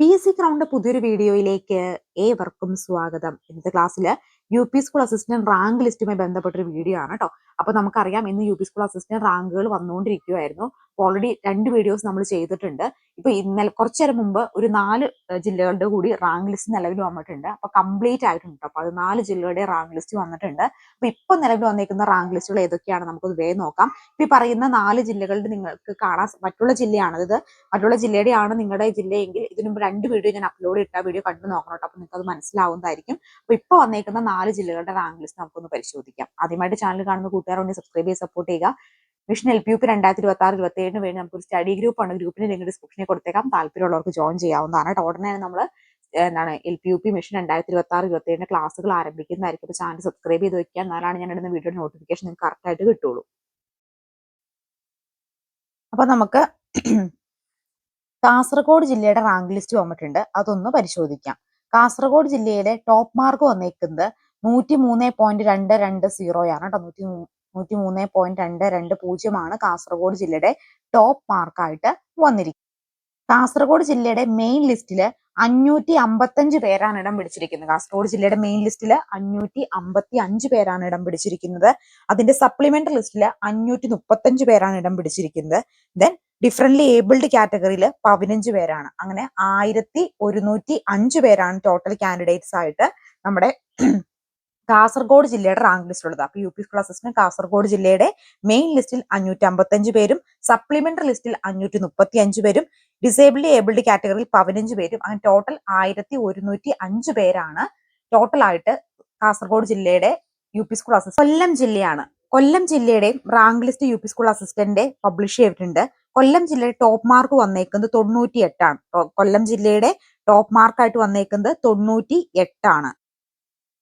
P S C crowned പുതിയൊരു വീഡിയോയിലേക്ക് ഏവർക്കും സ്വാഗതം. ഇന്നത്തെ ക്ലാസ്സിൽ U P school assistant rank ലിസ്റ്റുമായി ബന്ധപ്പെട്ടൊരു വീഡിയോ ആണ് കേട്ടോ അപ്പോൾ നമുക്കറിയാം ഇന്ന് യു പി സ്കൂൾ അസിസ്റ്റന്റ് റാങ്കുകൾ വന്നുകൊണ്ടിരിക്കുകയായിരുന്നു ഓൾറെഡി രണ്ട് വീഡിയോസ് നമ്മൾ ചെയ്തിട്ടുണ്ട്. ഇപ്പൊ ഇന്നലെ കുറച്ചു നേരം മുമ്പ് ഒരു നാല് ജില്ലകളുടെ കൂടി റാങ്ക് ലിസ്റ്റ് നിലവിൽ വന്നിട്ടുണ്ട്. അപ്പൊ കംപ്ലീറ്റ് ആയിട്ടുണ്ട് അപ്പൊ അത് നാല് ജില്ലകളുടെ റാങ്ക് ലിസ്റ്റ് വന്നിട്ടുണ്ട്. അപ്പൊ ഇപ്പൊ നിലവിൽ വന്നേക്കുന്ന റാങ്ക് ലിസ്റ്റുകൾ ഏതൊക്കെയാണ് നമുക്കത് വേ നോക്കാം. ഇപ്പൊ ഈ പറയുന്ന നാല് ജില്ലകളുടെ നിങ്ങൾക്ക് കാണാൻ മറ്റുള്ള ജില്ലയാണ് ഇത്. മറ്റുള്ള ജില്ലയുടെ ആണ് നിങ്ങളുടെ ജില്ലയെങ്കിൽ ഇതിനു മുമ്പ് രണ്ട് വീഡിയോ ഞാൻ അപ്ലോഡ് ഇട്ട വീഡിയോ കണ്ടു നോക്കണം കേട്ടോ അപ്പൊ നിങ്ങൾക്ക് അത് മനസ്സിലാവുന്നതായിരിക്കും. അപ്പൊ ഇപ്പൊ വന്നേക്കുന്ന നാല് ജില്ലകളുടെ റാങ്ക് ലിസ്റ്റ് നമുക്കൊന്ന് പരിശോധിക്കാം. ആദ്യമായിട്ട് ചാനൽ കാണുന്ന കൂട്ടുകാർ സബ്സ്ക്രൈബ് ചെയ്ത് സപ്പോർട്ട് ചെയ്യുക. Mission L P U P രണ്ടായിരത്തി ഇരുപത്തി ആറ് ഇരുപത്തി ഏഴിന് വേണ്ടി നമുക്ക് ഒരു സ്റ്റഡി ഗ്രൂപ്പ് ആണ്. ഗ്രൂപ്പിന് ലിങ്ക് ഡിസ്ക്രിപ്ഷനിൽ കൊടുത്തേക്കാം. താല്പര്യമുള്ളവർക്ക് ജോയിൻ ചെയ്യാവുന്നതാണ് കേട്ടോ. ഉടനെ നമ്മൾ എന്താണ് L P U P mission രണ്ടായിരത്തി ഇരുപത്തി ആറ് ഇരുപത്തി ഏഴിന് ക്ലാസ്സുകൾ ആരംഭിക്കുന്നതായിരിക്കും. അപ്പോൾ ചാനൽ സബ്സ്ക്രൈബ് ചെയ്ത് വെക്കുക. എന്നാലാണ് ഞാൻ ഇടുന്ന വീഡിയോ നോട്ടിഫിക്കേഷൻ നിങ്ങൾക്ക് കറക്റ്റ് ആയിട്ട് കിട്ടുള്ളൂ. അപ്പൊ നമുക്ക് കാസർഗോഡ് ജില്ലയുടെ റാങ്ക് ലിസ്റ്റ് വന്നിട്ടുണ്ട്. അതൊന്ന് പരിശോധിക്കാം. കാസർഗോഡ് ജില്ലയിലെ ടോപ്പ് മാർക്ക് വന്നേക്കുന്നത് നൂറ്റി മൂന്ന് പോയിന്റ് രണ്ട് രണ്ട് സീറോയാണ് കേട്ടോ. നൂറ്റി നൂറ്റി മൂന്ന് പോയിന്റ് രണ്ട് രണ്ട് പൂജ്യമാണ് കാസർഗോഡ് ജില്ലയുടെ ടോപ്പ് മാർക്കായിട്ട് വന്നിരിക്കുന്നത്. കാസർഗോഡ് ജില്ലയുടെ മെയിൻ ലിസ്റ്റിൽ അഞ്ഞൂറ്റി അമ്പത്തഞ്ച് പേരാണ് ഇടം പിടിച്ചിരിക്കുന്നത്. കാസർഗോഡ് ജില്ലയുടെ മെയിൻ ലിസ്റ്റിൽ അഞ്ഞൂറ്റി അമ്പത്തി അഞ്ച് പേരാണ് ഇടം പിടിച്ചിരിക്കുന്നത്. അതിന്റെ സപ്ലിമെന്ററി ലിസ്റ്റിൽ അഞ്ഞൂറ്റി മുപ്പത്തഞ്ച് പേരാണ് ഇടം പിടിച്ചിരിക്കുന്നത്. ദെൻ ഡിഫറെന്റ്ലി ഏബിൾഡ് കാറ്റഗറിയിൽ പതിനഞ്ച് പേരാണ്. അങ്ങനെ ആയിരത്തി ഒരുന്നൂറ്റി അഞ്ച് പേരാണ് ടോട്ടൽ കാൻഡിഡേറ്റ്സ് ആയിട്ട് നമ്മുടെ കാസർഗോഡ് ജില്ലയുടെ റാങ്ക് ലിസ്റ്റ് ഉള്ളത്. അപ്പൊ U P school assistant Kasaragod ജില്ലയുടെ മെയിൻ ലിസ്റ്റിൽ അഞ്ഞൂറ്റി അമ്പത്തഞ്ച് പേരും സപ്ലിമെന്ററി ലിസ്റ്റിൽ അഞ്ഞൂറ്റി മുപ്പത്തി അഞ്ച് പേരും ഡിസേബിൾഡ് ഏബിൾഡ് കാറ്റഗറിയിൽ പതിനഞ്ച് പേരും അങ്ങനെ ടോട്ടൽ ആയിരത്തി ഒരുന്നൂറ്റി അഞ്ച് പേരാണ് ടോട്ടലായിട്ട് കാസർഗോഡ് ജില്ലയുടെ U P school assistant Kollam ജില്ലയാണ്. കൊല്ലം ജില്ലയുടെ rank list U P school assistant publish ചെയ്തിട്ടുണ്ട്. കൊല്ലം ജില്ലയുടെ ടോപ്പ് മാർക്ക് വന്നേക്കുന്നത് തൊണ്ണൂറ്റി എട്ടാണ് കൊല്ലം ജില്ലയുടെ ടോപ്പ് മാർക്കായിട്ട് വന്നേക്കുന്നത് തൊണ്ണൂറ്റി എട്ടാണ്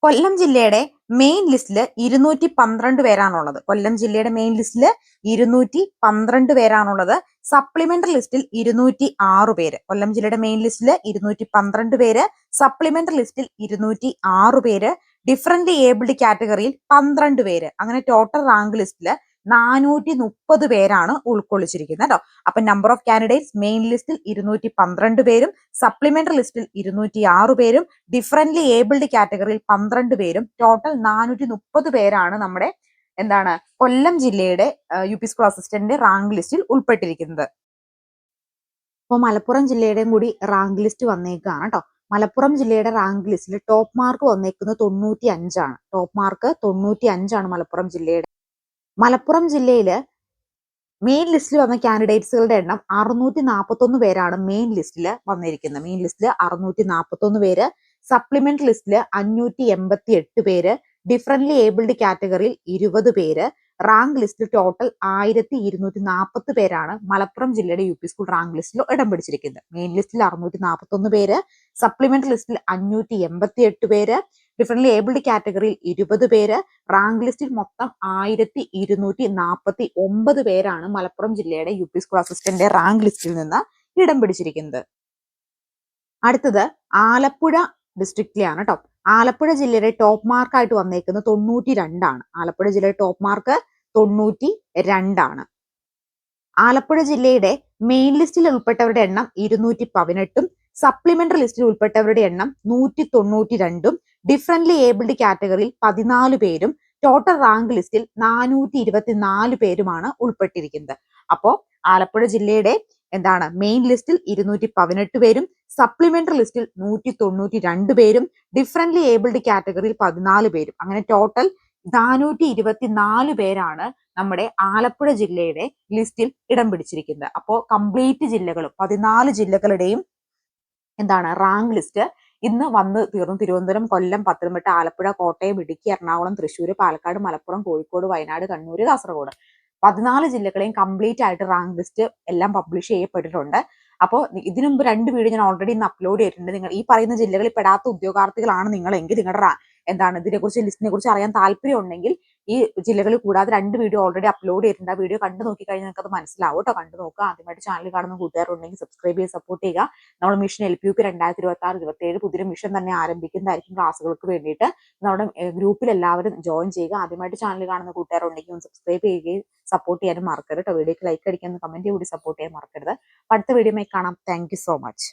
കൊല്ലം ജില്ലയുടെ മെയിൻ ലിസ്റ്റിൽ ഇരുന്നൂറ്റി പന്ത്രണ്ട് പേരാണുള്ളത്. കൊല്ലം ജില്ലയുടെ മെയിൻ ലിസ്റ്റിൽ ഇരുന്നൂറ്റി പന്ത്രണ്ട് പേരാണുള്ളത്. സപ്ലിമെന്ററി ലിസ്റ്റിൽ ഇരുന്നൂറ്റി ആറ് പേര്. കൊല്ലം ജില്ലയുടെ മെയിൻ ലിസ്റ്റിൽ ഇരുന്നൂറ്റി പന്ത്രണ്ട് പേര്. സപ്ലിമെന്ററി ലിസ്റ്റിൽ ഇരുന്നൂറ്റി ആറ് പേര്. ഡിഫറെന്റ് ഏബിൾഡ് കാറ്റഗറിയിൽ പന്ത്രണ്ട് പേര്. അങ്ങനെ ടോട്ടൽ റാങ്ക് ലിസ്റ്റിൽ നാനൂറ്റി മുപ്പത് പേരാണ് ഉൾക്കൊള്ളിച്ചിരിക്കുന്നത് കേട്ടോ അപ്പൊ നമ്പർ ഓഫ് കാൻഡിഡേറ്റ്സ് മെയിൻ ലിസ്റ്റിൽ ഇരുന്നൂറ്റി പന്ത്രണ്ട് പേരും സപ്ലിമെന്ററി ലിസ്റ്റിൽ ഇരുന്നൂറ്റി ആറ് പേരും ഡിഫറെന്റ്ലി ഏബിൾഡ് കാറ്റഗറിയിൽ പന്ത്രണ്ട് പേരും ടോട്ടൽ നാനൂറ്റി മുപ്പത് പേരാണ് നമ്മുടെ എന്താണ് കൊല്ലം ജില്ലയുടെ U P school assistant rank ലിസ്റ്റിൽ ഉൾപ്പെട്ടിരിക്കുന്നത്. അപ്പോൾ മലപ്പുറം ജില്ലയുടെയും കൂടി റാങ്ക് ലിസ്റ്റ് വന്നേക്കാണ് കേട്ടോ മലപ്പുറം ജില്ലയുടെ റാങ്ക് ലിസ്റ്റിൽ ടോപ്പ് മാർക്ക് വന്നേക്കുന്നത് തൊണ്ണൂറ്റി അഞ്ചാണ് ടോപ്പ് മാർക്ക് തൊണ്ണൂറ്റി അഞ്ചാണ് മലപ്പുറം ജില്ലയുടെ. മലപ്പുറം ജില്ലയിൽ മെയിൻ ലിസ്റ്റിൽ വന്ന കാൻഡിഡേറ്റ്സുകളുടെ എണ്ണം അറുന്നൂറ്റി നാൽപ്പത്തൊന്ന് പേരാണ് മെയിൻ ലിസ്റ്റിൽ വന്നിരിക്കുന്നത്. മെയിൻ ലിസ്റ്റിൽ അറുന്നൂറ്റി നാൽപ്പത്തൊന്ന് പേര് സപ്ലിമെന്റ് ലിസ്റ്റിൽ അഞ്ഞൂറ്റി എൺപത്തി എട്ട് പേര് ഡിഫറന്റ്ലി ഏബിൾഡ് കാറ്റഗറിയിൽ ഇരുപത് പേര് റാങ്ക് ലിസ്റ്റിൽ ടോട്ടൽ ആയിരത്തി ഇരുന്നൂറ്റി നാൽപ്പത്തി പേരാണ് മലപ്പുറം ജില്ലയുടെ യു പി സ്കൂൾ റാങ്ക് ലിസ്റ്റിൽ ഇടം പിടിച്ചിരിക്കുന്നത്. മെയിൻ ലിസ്റ്റിൽ അറുന്നൂറ്റി നാൽപ്പത്തൊന്ന് പേര് സപ്ലിമെന്റ് ലിസ്റ്റിൽ അഞ്ഞൂറ്റി എൺപത്തി എട്ട് പേര് ഡിഫറെന്റ് ഏബിൾഡ് കാറ്റഗറിയിൽ ഇരുപത് പേര് റാങ്ക് ലിസ്റ്റിൽ മൊത്തം ആയിരത്തി ഇരുന്നൂറ്റി നാൽപ്പത്തി ഒമ്പത് പേരാണ് മലപ്പുറം ജില്ലയുടെ U P school assistant rank ലിസ്റ്റിൽ നിന്ന് ഇടം പിടിച്ചിരിക്കുന്നത്. അടുത്തത് ആലപ്പുഴ ഡിസ്ട്രിക്റ്റിലാണ് കേട്ടോ ആലപ്പുഴ ജില്ലയുടെ ടോപ്പ് മാർക്കായിട്ട് വന്നേക്കുന്നത് തൊണ്ണൂറ്റി രണ്ടാണ് ആലപ്പുഴ ജില്ലയുടെ ടോപ്പ് മാർക്ക് തൊണ്ണൂറ്റി രണ്ടാണ് ആലപ്പുഴ ജില്ലയുടെ മെയിൻ ലിസ്റ്റിൽ ഉൾപ്പെട്ടവരുടെ എണ്ണം ഇരുന്നൂറ്റി പതിനെട്ടും സപ്ലിമെന്ററി ലിസ്റ്റിൽ ഉൾപ്പെട്ടവരുടെ എണ്ണം നൂറ്റി തൊണ്ണൂറ്റി രണ്ടും ഡിഫറെന്റ്ലി ഏബിൾഡ് കാറ്റഗറിയിൽ പതിനാല് പേരും ടോട്ടൽ റാങ്ക് ലിസ്റ്റിൽ നാനൂറ്റി ഇരുപത്തിനാല് പേരുമാണ് ഉൾപ്പെട്ടിരിക്കുന്നത്. അപ്പോ ആലപ്പുഴ ജില്ലയുടെ എന്താണ് മെയിൻ ലിസ്റ്റിൽ ഇരുന്നൂറ്റി പതിനെട്ട് പേരും സപ്ലിമെന്ററി ലിസ്റ്റിൽ നൂറ്റി തൊണ്ണൂറ്റി രണ്ട് പേരും ഡിഫറന്റ്ലി ഏബിൾഡ് കാറ്റഗറിയിൽ പതിനാല് പേരും. അങ്ങനെ ടോട്ടൽ നാനൂറ്റി ഇരുപത്തിനാല് പേരാണ് നമ്മുടെ ആലപ്പുഴ ജില്ലയുടെ ലിസ്റ്റിൽ ഇടം പിടിച്ചിരിക്കുന്നത്. അപ്പോൾ കംപ്ലീറ്റ് ജില്ലകളും പതിനാല് ജില്ലകളുടെയും എന്താണ് റാങ്ക് ലിസ്റ്റ് ഇന്ന് വന്ന് തീർന്നു. തിരുവനന്തപുരം കൊല്ലം പത്തനംതിട്ട ആലപ്പുഴ കോട്ടയം ഇടുക്കി എറണാകുളം തൃശ്ശൂർ പാലക്കാട് മലപ്പുറം കോഴിക്കോട് വയനാട് കണ്ണൂർ കാസർഗോഡ് പതിനാല് ജില്ലകളെയും കംപ്ലീറ്റ് ആയിട്ട് റാങ്ക് ലിസ്റ്റ് എല്ലാം പബ്ലിഷ് ചെയ്യപ്പെട്ടിട്ടുണ്ട്. അപ്പോൾ ഇതിനു മുമ്പ് രണ്ട് വീഡിയോ ഞാൻ ഓൾറെഡി ഇന്ന് അപ്ലോഡ് ചെയ്തിട്ടുണ്ട്. നിങ്ങൾ ഈ പറയുന്ന ജില്ലകളിൽ പെടാത്ത ഉദ്യോഗാർത്ഥികളാണ് നിങ്ങളെങ്കിൽ നിങ്ങളുടെ എന്താണ് ഇതിനെക്കുറിച്ച് ലിസ്റ്റിനെ കുറിച്ച് അറിയാൻ താല്പര്യം ഉണ്ടെങ്കിൽ ഈ ജില്ലകളിൽ കൂടാതെ രണ്ട് വീഡിയോ ഓൾറെഡി അപ്ലോഡ് ചെയ്തിട്ടുണ്ട്. ആ വീഡിയോ കണ്ടു നോക്കി കഴിഞ്ഞാൽ നിങ്ങൾക്ക് അത് മനസ്സിലാവും കേട്ടോ കണ്ടു നോക്കുക. ആദ്യമായിട്ട് ചാനൽ കാണുന്ന കൂട്ടുകാരുണ്ടെങ്കിൽ സബ്സ്ക്രൈബ് ചെയ്ത് സപ്പോർട്ട് ചെയ്യുക. നമ്മൾ mission L P U P രണ്ടായിരത്തി ഇരുപത്തി ആറ് ഇരുപത്തി ഏഴ് പുതിയ മിഷൻ തന്നെ ആരംഭിക്കുന്നതായിരിക്കും ക്ലാസ്സുകൾക്ക് വേണ്ടിയിട്ട്. നമ്മുടെ ഗ്രൂപ്പിൽ എല്ലാവരും ജോയിൻ ചെയ്യുക. ആദ്യമായിട്ട് ചാനൽ കാണുന്ന കൂട്ടുകാരുണ്ടെങ്കിൽ ഒന്ന് സബ്സ്ക്രൈബ് ചെയ്യുകയും സപ്പോർട്ട് ചെയ്യാനും മറക്കരുത് വീഡിയോക്ക് ലൈക്ക് അടിക്കാൻ കമന്റ് കൂടി സപ്പോർട്ട് ചെയ്യാൻ മറക്കരുത്. അടുത്ത വീഡിയോ കാണാം. Thank so much